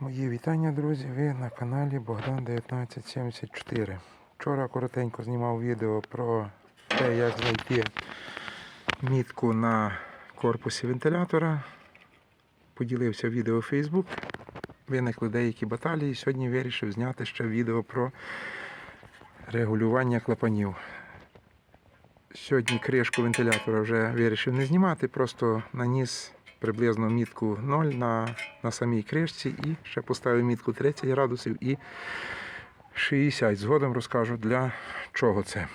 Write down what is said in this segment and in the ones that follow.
Мої вітання, друзі. Ви на каналі Богдан 1974. Вчора коротенько знімав відео про те, як знайти мітку на корпусі вентилятора. Поділився відео в Facebook. Виникли деякі баталії. Сьогодні вирішив зняти ще відео про регулювання клапанів. Сьогодні кришку вентилятора вже вирішив не знімати, просто наніс приблизно мітку 0 на, на самій кришці і ще поставив мітку 30 градусів і 60. Згодом розкажу для чого це.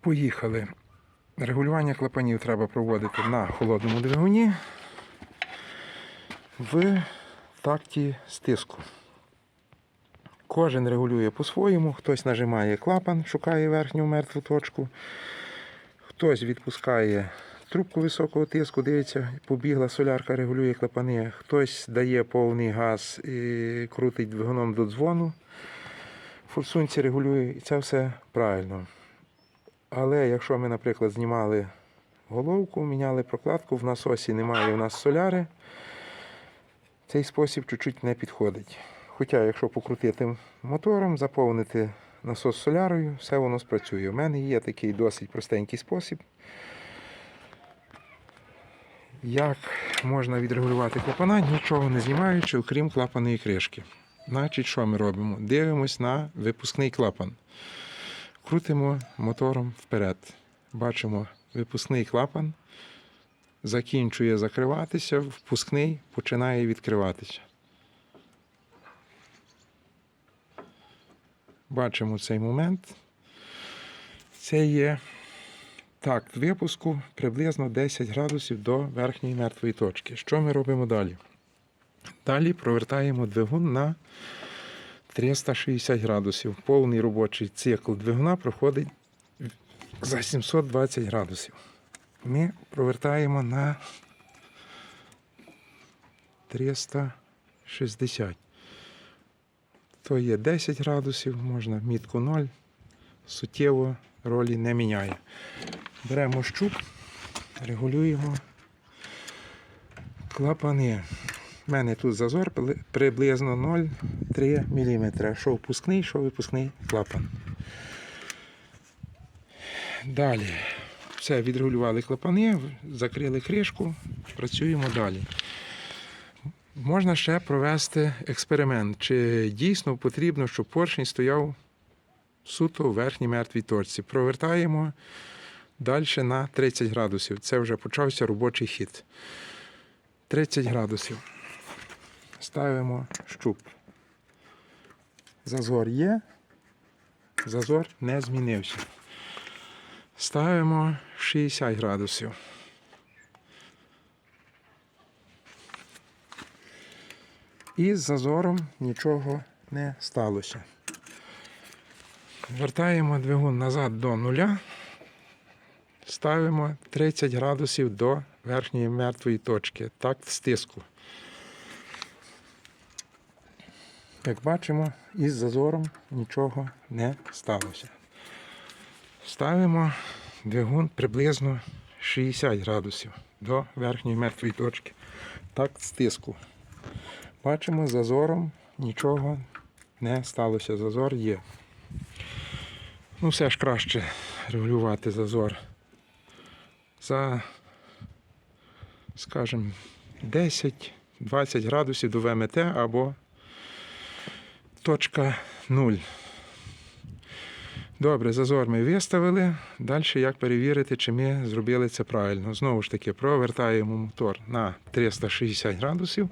Поїхали. Регулювання клапанів треба проводити на холодному двигуні в такті стиску. Кожен регулює по-своєму, хтось нажимає клапан, шукає верхню мертву точку, хтось відпускає трубку високого тиску, дивиться, побігла солярка, регулює клапани, хтось дає повний газ і крутить двигуном до дзвону. Форсунці регулює, і це все правильно. Але якщо ми, наприклад, знімали головку, міняли прокладку, в насосі немає у нас соляри, цей спосіб чуть-чуть не підходить. Хоча, якщо покрутити мотором, заповнити насос солярою, все воно спрацює. У мене є такий досить простенький спосіб. Як можна відрегулювати клапана, нічого не знімаючи, окрім клапаної кришки. Значить, що ми робимо? Дивимось на випускний клапан. Крутимо мотором вперед. Бачимо випускний клапан. Закінчує закриватися, впускний починає відкриватися. Бачимо цей момент. Це є такт випуску приблизно 10 градусів до верхньої мертвої точки. Що ми робимо далі? Далі провертаємо двигун на 360 градусів. Повний робочий цикл двигуна проходить за 720 градусів. Ми провертаємо на 360. То є 10 градусів, можна мітку 0, суттєво ролі не міняє. Беремо щуп, регулюємо клапани. У мене тут зазор приблизно 0,3 мм. Що впускний, що випускний клапан. Далі. Все, відрегулювали клапани, закрили кришку, працюємо далі. Можна ще провести експеримент, чи дійсно потрібно, щоб поршень стояв суто у верхній мертвій точці. Провертаємо далі на 30 градусів. Це вже почався робочий хід. 30 градусів. Ставимо щуп. Зазор є. Зазор не змінився. Ставимо 60 градусів. І з зазором нічого не сталося. Вертаємо двигун назад до нуля. Ставимо 30 градусів до верхньої мертвої точки. Такт стиску. Як бачимо, із зазором нічого не сталося. Ставимо двигун приблизно 60 градусів до верхньої мертвої точки. Такт стиску. Бачимо, зазором нічого не сталося. Зазор є. Ну, все ж краще регулювати зазор за, скажімо, 10-20 градусів до ВМТ або точка 0. Добре, зазор ми виставили. Далі як перевірити, чи ми зробили це правильно. Знову ж таки, провертаємо мотор на 360 градусів.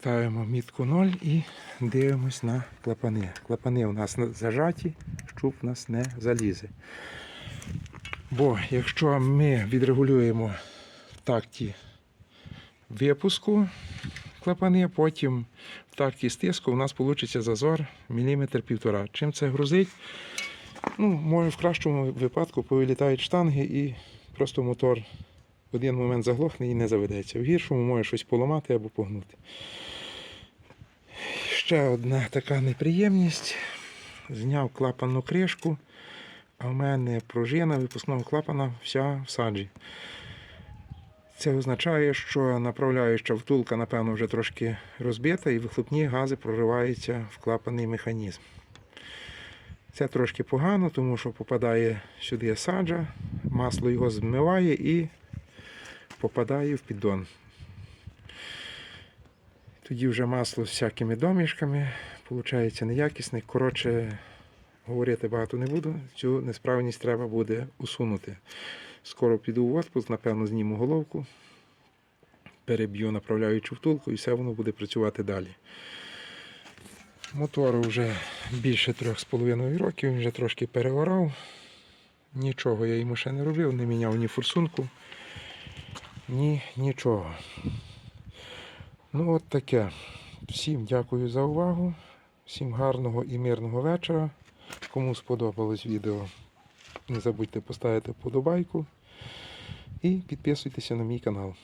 Ставимо мітку 0 і дивимось на клапани. Клапани у нас зажаті, щуп у нас не залізе. Бо якщо ми відрегулюємо такті випуску клапани, потім в такті стиску у нас вийде зазор міліметр півтора. Чим це грузить? Ну, може в кращому випадку повилітають штанги і просто мотор в один момент заглохне і не заведеться. В гіршому може щось поламати або погнути. Ще одна така неприємність. Зняв клапанну кришку. а в мене пружина випускного клапана вся в саджі. Це означає, що направляюча втулка, напевно, вже трошки розбита, і вихлопні гази прориваються в клапанний механізм. Це трошки погано, тому що попадає сюди саджа, масло його змиває і попадає в піддон. Тоді вже масло з всякими домішками, виходить неякісне. Коротше, говорити багато не буду. Цю несправність треба буде усунути. Скоро піду в отпуск, напевно, зніму головку, переб'ю направляючу втулку і все воно буде працювати далі. Мотору вже більше 3,5 років, він вже трошки переорав. Нічого я йому ще не робив, не міняв ні форсунку, ні нічого. Ну от таке. Всім дякую за увагу. Всім гарного і мирного вечора. Кому сподобалось відео, не забудьте поставити вподобайку і підписуйтеся на мій канал.